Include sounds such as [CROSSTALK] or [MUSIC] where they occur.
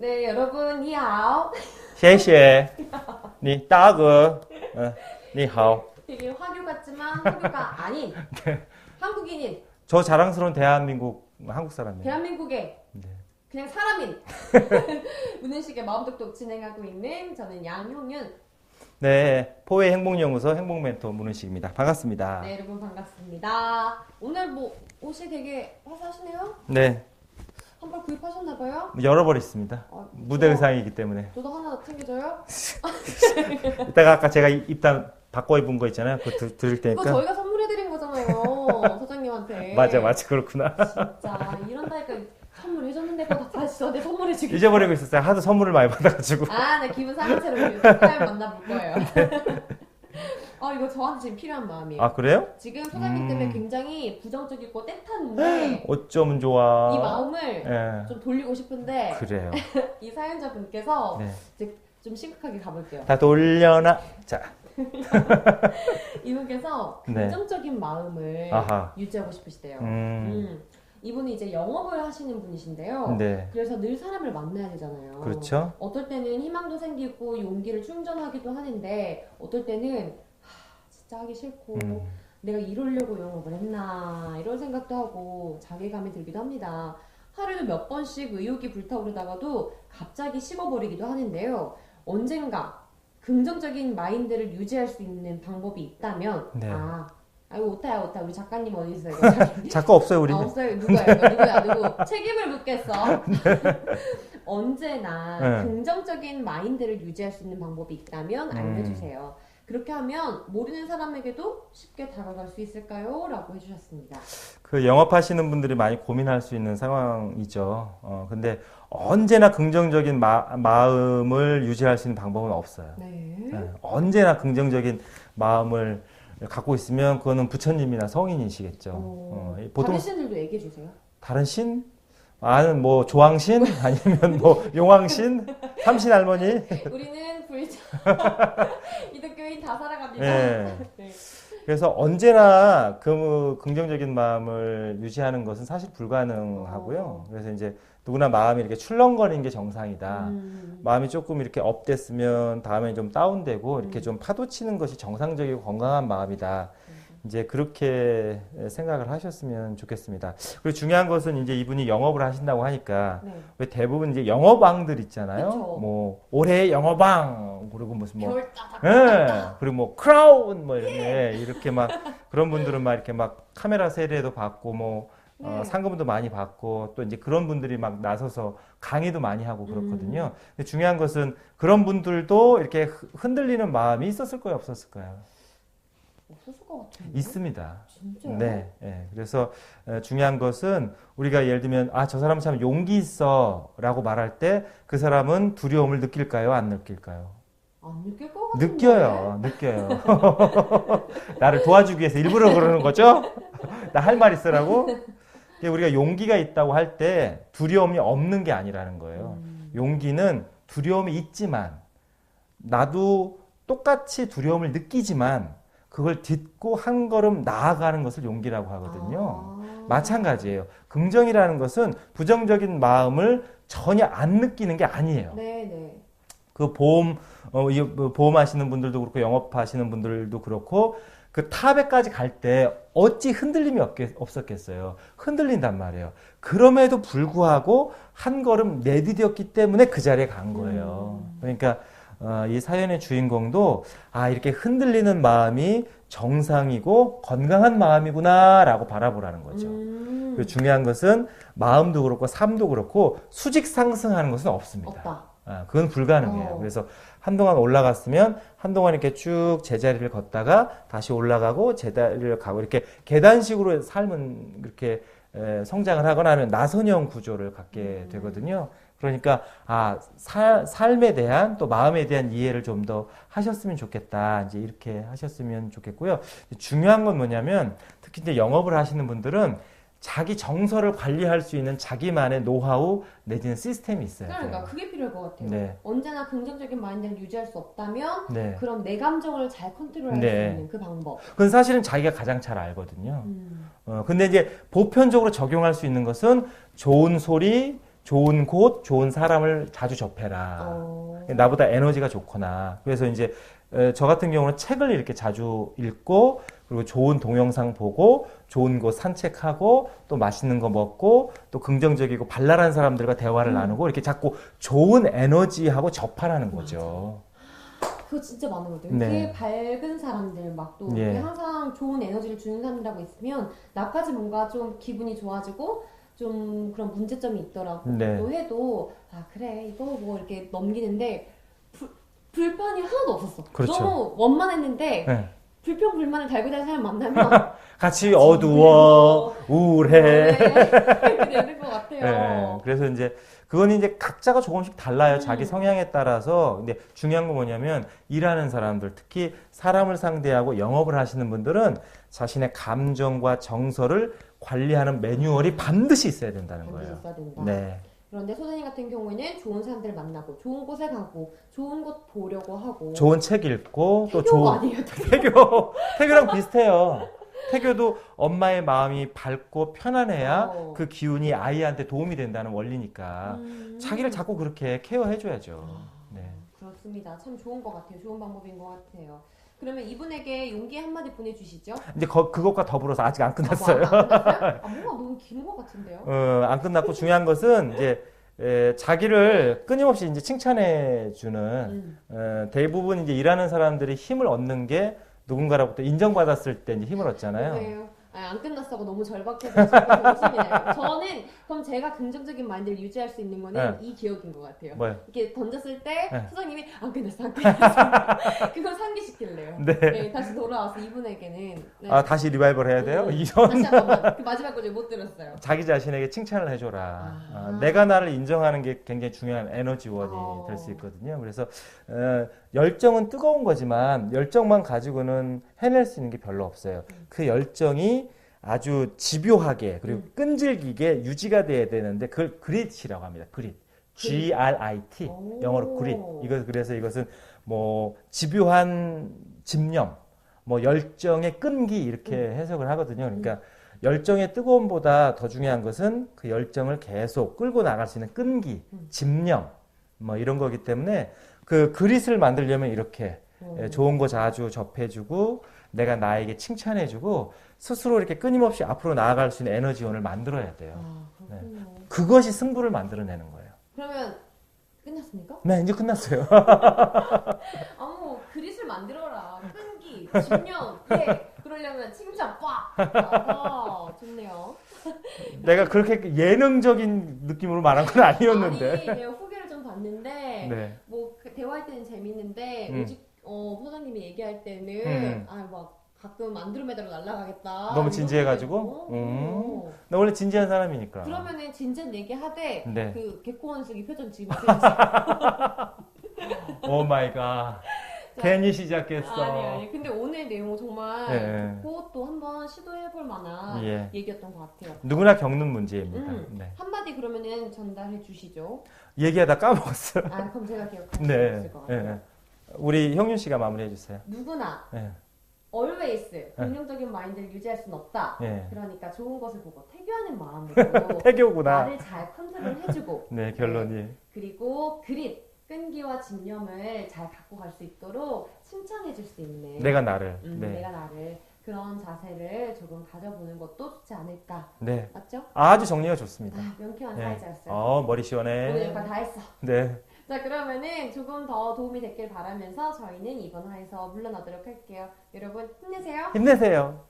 네, 여러분 니하오. 谢谢.니 [LAUGHS] 따그. 어, 니하오. 되게 화교 같지만 화교가 [LAUGHS] 아닌 네. 한국인인. 저 자랑스러운 대한민국 한국 사람이에요. 대한민국의 네. 그냥 사람인 [LAUGHS] 문은식의 마음독독 진행하고 있는 저는 양형윤. 네, 포의 행복연구소 행복멘토 문은식입니다. 반갑습니다. 네, 여러분 반갑습니다. 오늘 뭐 옷이 되게 화사하시네요. 네, 한 벌 구입하셨나봐요. 열어버렸습니다. 어, 무대 저- 의상이기 때문에. 저도 하나 챙겨줘요. [LAUGHS] 이따가 아까 제가 입단 바꿔 입은 거 있잖아요. 그거 드, 드릴 테니까. 저희가 선물해드린 거잖아요, [LAUGHS] 사장님한테. 맞아, 맞아, 그렇구나. 진짜 이런다니까 선물해줬는데 그거 다시 저한테 선물해주기. 잊어버리고 있었어요. 하도 선물을 많이 받아가지고. 아, 네 기분 상한 채로 사연 만나볼 거예요. [LAUGHS] 아, 이거 저한테 지금 필요한 마음이에요. 아, 그래요? 지금 소장님 음. 때문에 굉장히 부정적이고 떼탔는데 [GASPS] 어쩌면 좋아. 이 마음을 예, 좀 돌리고 싶은데 그래요. [LAUGHS] 이 사연자분께서 네. 이제 좀 심각하게 가볼게요. 다 돌려놔. 자, [LAUGHS] 이분께서 네. 긍정적인 마음을 아하. 유지하고 싶으시대요. 음, 음. 이분이 이제 영업을 하시는 분이신데요. 네. 그래서 늘 사람을 만나야 되잖아요. 그렇죠. 어떨 때는 희망도 생기고 용기를 충전하기도 하는데 어떨 때는 하, 진짜 하기 싫고 음, 내가 이러려고 영업을 했나 이런 생각도 하고 자괴감이 들기도 합니다. 하루에도 몇 번씩 의욕이 불타오르다가도 갑자기 식어버리기도 하는데요. 언젠가 긍정적인 마인드를 유지할 수 있는 방법이 있다면 네. 아 아이고 오타야 오타 우리 작가님 어디 있어요? [LAUGHS] 작가 없어요, 우리. 아, 없어요. 누가요? 이거 누구야? 누구? 책임을 묻겠어. [LAUGHS] 언제나 네. 긍정적인 마인드를 유지할 수 있는 방법이 있다면 음. 알려주세요. 그렇게 하면 모르는 사람에게도 쉽게 다가갈 수 있을까요? 라고 해주셨습니다. 그 영업하시는 분들이 많이 고민할 수 있는 상황이죠. 어, 근데 언제나 긍정적인 마, 마음을 유지할 수 있는 방법은 없어요. 네. 예, 언제나 긍정적인 마음을 갖고 있으면 그거는 부처님이나 성인이시겠죠. 어, 이 보통 다른 신들도 얘기해 주세요. 다른 신? 아는 뭐 조왕신 [LAUGHS] 아니면 뭐 용왕신, 삼신 할머니. [LAUGHS] 우리는 불자 [LAUGHS] 기독교인 다 살아갑니다. 예. [LAUGHS] 네. 그래서 언제나 그 긍정적인 마음을 유지하는 것은 사실 불가능하고요. 어. 그래서 이제 누구나 마음이 이렇게 출렁거리는 게 정상이다. 음. 마음이 조금 이렇게 업됐으면 다음에 좀 다운되고 이렇게 음. 좀 파도치는 것이 정상적이고 건강한 마음이다. 이제 그렇게 생각을 하셨으면 좋겠습니다. 그리고 중요한 것은 이제 이분이 영업을 하신다고 하니까 네. 왜 대부분 이제 영어방들 있잖아요. 그쵸. 뭐 올해 영어방 그리고 무슨 뭐. 예. 그리고 뭐 크라운 뭐 이렇게 이렇게 막 그런 분들은 막 이렇게 막 카메라 세례도 받고 뭐 어, 네. 상금도 많이 받고 또 이제 그런 분들이 막 나서서 강의도 많이 하고 그렇거든요. 음. 근데 중요한 것은 그런 분들도 이렇게 흔- 흔들리는 마음이 있었을 거예요, 없었을까요? 없었을 것 같은데. 있습니다. 진짜요? 네, 예. 그래서 어, 중요한 것은 우리가 예를 들면 아 저 사람 참 용기 있어라고 말할 때 그 사람은 두려움을 느낄까요, 안 느낄까요? 안 느낄 것 같은데. 느껴요, 느껴요. [LAUGHS] 나를 도와주기 위해서 일부러 그러는 거죠? [LAUGHS] 나 할 말 있으라고? 이게 우리가 용기가 있다고 할 때 두려움이 없는 게 아니라는 거예요. 음. 용기는 두려움이 있지만 나도 똑같이 두려움을 느끼지만 그걸 딛고 한 걸음 나아가는 것을 용기라고 하거든요. 아. 마찬가지예요. 긍정이라는 것은 부정적인 마음을 전혀 안 느끼는 게 아니에요. 네, 네. 그 보험 어, 이뭐 보험하시는 분들도 그렇고 영업하시는 분들도 그렇고 그 탑에까지 갈 때 어찌 흔들림이 없겠, 없었겠어요. 흔들린단 말이에요. 그럼에도 불구하고 한 걸음 내디뎠기 때문에 그 자리에 간 거예요. 음. 그러니까 어, 이 사연의 주인공도 아 이렇게 흔들리는 마음이 정상이고 건강한 마음이구나라고 바라보라는 거죠. 음. 중요한 것은 마음도 그렇고 삶도 그렇고 수직 상승하는 것은 없습니다. 없다. 아, 그건 불가능해요. 어. 그래서 한동안 올라갔으면 한동안 이렇게 쭉 제자리를 걷다가 다시 올라가고 제자리를 가고 이렇게 계단식으로 삶은 그렇게 에, 성장을 하거나 하는 나선형 구조를 갖게 음. 되거든요. 그러니까 아 사- 삶에 대한 또 마음에 대한 이해를 좀 더 하셨으면 좋겠다. 이제 이렇게 하셨으면 좋겠고요. 중요한 건 뭐냐면 특히 이제 영업을 하시는 분들은 자기 정서를 관리할 수 있는 자기만의 노하우 내지는 시스템이 있어야 돼요. 그러니까 그게 필요할 것 같아요. 네. 언제나 긍정적인 마인드를 유지할 수 없다면 네. 그럼 내 감정을 잘 컨트롤할 네. 수 있는 그 방법. 그건 사실은 자기가 가장 잘 알거든요. 음. 어, 근데 이제 보편적으로 적용할 수 있는 것은 좋은 소리, 좋은 곳, 좋은 사람을 자주 접해라. 어. 나보다 에너지가 좋거나. 그래서 이제 에, 저 같은 경우는 책을 이렇게 자주 읽고 그리고 좋은 동영상 보고 좋은 곳 산책하고 또 맛있는 거 먹고 또 긍정적이고 발랄한 사람들과 대화를 음. 나누고 이렇게 자꾸 좋은 에너지하고 접하라는 거죠. 그거 진짜 많은 것 같아요. 네. 되게 밝은 사람들 막또 예. 항상 좋은 에너지를 주는 사람들하고 있으면 나까지 뭔가 좀 기분이 좋아지고 좀 그런 문제점이 있더라고 네. 또 해도 아 그래 이거 뭐 이렇게 넘기는데 불, 불편이 하나도 없었어. 그렇죠. 너무 원만했는데 네. 불평 불만을 달고 다니는 사람 만나면 [LAUGHS] 같이 어두워, 우울해. [LAUGHS] 이렇게 되는 것 같아요. 네, 그래서 이제 그건 이제 각자가 조금씩 달라요. 음. 자기 성향에 따라서. 근데 중요한 건 뭐냐면 일하는 사람들, 특히 사람을 상대하고 영업을 하시는 분들은 자신의 감정과 정서를 관리하는 매뉴얼이 반드시 있어야 된다는 반드시 거예요. 있어야 된다. 네. 그런데 소장님 같은 경우에는 좋은 사람들 만나고 좋은 곳에 가고 좋은 곳 보려고 하고 좋은 책 읽고 또 태교가 좋은 아니에요. 태교 [LAUGHS] 태교랑 비슷해요. 태교도 엄마의 마음이 밝고 편안해야 어. 그 기운이 아이한테 도움이 된다는 원리니까 음. 자기를 자꾸 그렇게 케어해줘야죠. 네. 그렇습니다. 참 좋은 것 같아요. 좋은 방법인 것 같아요. 그러면 이분에게 용기 한마디 보내주시죠. 이제 거- 그것과 더불어서 아직 안 아, 끝났어요. 뭐, 안? [LAUGHS] 아, 뭐가 너무 긴 것 같은데요? 어, 안 끝났고 중요한 것은 이제 에, 자기를 끊임없이 이제 칭찬해 주는 음. 어, 대부분 이제 일하는 사람들이 힘을 얻는 게 누군가로부터 인정받았을 때 이제 힘을 얻잖아요. 네. 아, 안 끝났다고 너무 절박해서. [LAUGHS] 저는 그럼 제가 긍정적인 마인드를 유지할 수 있는 거는 이 기억인 것 같아요. 뭐요? 이렇게 던졌을 때 네. 소장님이 안 끝났어, 안 끝났어. [LAUGHS] 그걸 상기시킬래요. 네. 네, 다시 돌아와서 이분에게는 네. 아 다시 리바이벌 해야 돼요? 음, 이런 다시 한 번만. [LAUGHS] 그 마지막 거못 들었어요. 자기 자신에게 칭찬을 해줘라. 아. 아, 내가 나를 인정하는 게 굉장히 중요한 에너지원이 어. 될수 있거든요. 그래서 어, 열정은 뜨거운 거지만 열정만 가지고는 해낼 수 있는 게 별로 없어요. 그 열정이 아주 집요하게 그리고 음. 끈질기게 유지가 돼야 되는데 그걸 그릿이라고 합니다. 그릿. G R I T 오. 영어로 그릿. 이거 그래서 이것은 뭐 집요한 집념, 뭐 열정의 끈기 이렇게 해석을 하거든요. 그러니까 열정의 뜨거움보다 더 중요한 것은 그 열정을 계속 끌고 나갈 수 있는 끈기, 음. 집념, 뭐 이런 거기 때문에 그 그릿을 만들려면 이렇게 음. 예, 좋은 거 자주 접해주고 내가 나에게 칭찬해주고 스스로 이렇게 끊임없이 앞으로 나아갈 수 있는 에너지원을 만들어야 돼요. 아, 그렇군요. 그것이 승부를 만들어내는 거예요. 그러면 끝났습니까? 네, 이제 끝났어요. [LAUGHS] 아무 그릿을 만들어라. 끈기, 집념, 예. 그러려면 칭찬 빡. 아, 좋네요. 내가 그렇게 예능적인 느낌으로 말한 건 아니었는데. 아니, 봤는데 네. 뭐그 대화할 때는 재밌는데 음. 오직 어, 소장님이 얘기할 때는 음. 아막 가끔 안드로메다로 날아가겠다. 너무 진지해가지고? 음. 어. 나 원래 진지한 사람이니까. 그러면은 진지한 얘기 하되 네. 그 개코원숭이 표정 지금 [LAUGHS] 오 마이 갓. 괜히 시작했어. 아니 아니 근데 오늘 내용 정말 예. 좋고 또 한번 시도해볼 만한 예. 얘기였던 것 같아요. 누구나 겪는 문제입니다. 음. 네. 한마디 그러면은 전달해 주시죠. 얘기하다 까먹었어요. 아 그럼 제가 기억할 수 [LAUGHS] 네. 있을 것 예, 같아요. 예. 우리 형윤 씨가 마무리해 주세요. 누구나 예. always 긍정적인 마인드를 유지할 수는 없다. 예. 그러니까 좋은 것을 보고 태교하는 마음으로 [LAUGHS] 태교구나. 나를 잘 컨트롤해주고 네, 결론이. 그리고 그릿 끈기와 집념을 잘 갖고 갈 수 있도록 칭찬해줄 수 있는 내가 나를. 음, 네. 내가 나를 그런 자세를 조금 가져보는 것도 좋지 않을까 네. 맞죠? 아주 정리가 좋습니다. 아, 명쾌한 네. 사회자였어요. 어, 머리 오늘 시원해. 역할 다 했어. 네. 자 그러면은 조금 더 도움이 됐길 바라면서 저희는 이번 화에서 물러나도록 할게요. 여러분 힘내세요. 힘내세요.